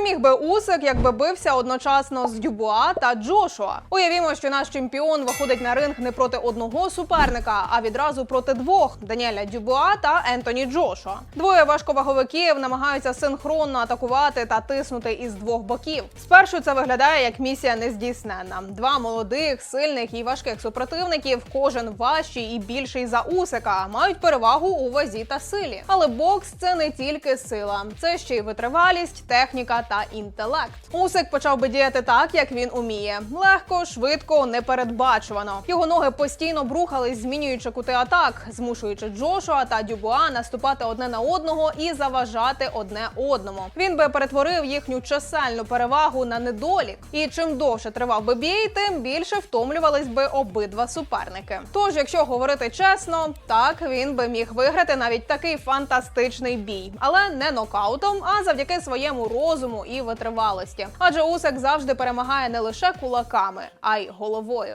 переміг би Усик, якби бився одночасно з Дюбуа та Джошуа. Уявімо, що наш чемпіон виходить на ринг не проти одного суперника, а відразу проти двох Даніеля Дюбуа та Ентоні Джошуа. Двоє важковаговиків намагаються синхронно атакувати та тиснути із двох боків. Спершу це виглядає як місія нездійсненна. Два молодих, сильних і важких супротивників, кожен важчий і більший за Усика, мають перевагу у вазі та силі. Але бокс це не тільки сила, це ще й витривалість, техніка та інтелект. Усик почав би діяти так, як він уміє: легко, швидко, непередбачувано. Його ноги постійно брухались, змінюючи кути атак, змушуючи Джошуа та Дюбуа наступати одне на одного і заважати одне одному. Він би перетворив їхню чисельну перевагу на недолік. І чим довше тривав би бій, тим більше втомлювались би обидва суперники. Тож, якщо говорити чесно, так він би міг виграти навіть такий фантастичний бій, але не нокаутом, а завдяки своєму розуму і витривалості. Адже Усик завжди перемагає не лише кулаками, а й головою.